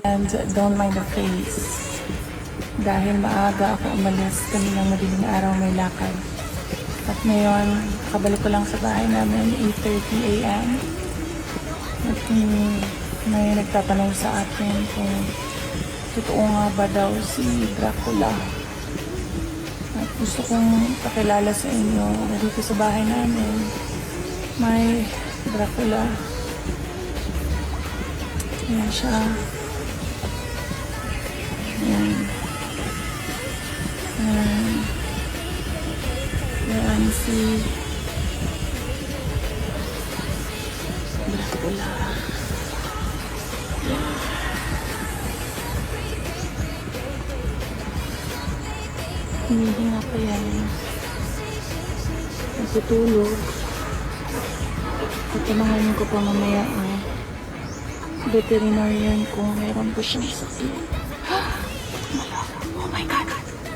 And don't mind the face. Dahil maaga ako umalis kaninang madaling araw may lakad. At ngayon, kabalik ko lang sa bahay namin, 8.30 a.m. At hmm, may nagtatanong sa akin kung totoo nga ba daw si Dracula. At gusto kong pakilala sa inyo dito sa bahay namin, may Dracula. Ayan siya. Ayan. Ayan. Ayan si Dracula. Hinihinga pa yan. Natutulog. Tatanungin ko pa mamaya ang veterinarian kung meron pa siyang sakit.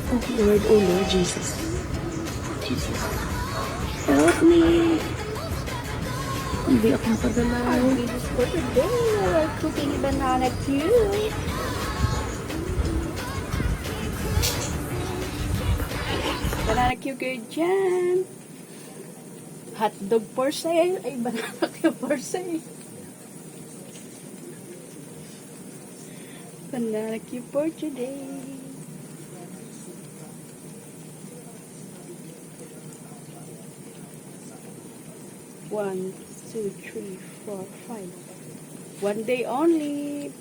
Oh Lord, oh Lord Jesus. Jesus. Help me! Hindi ako we're cooking banana cue. Banana cue kayo dyan. Hotdog for sale. Ay, banana cue for sale. Banana cue for today. One, two, three, four, five. One day only.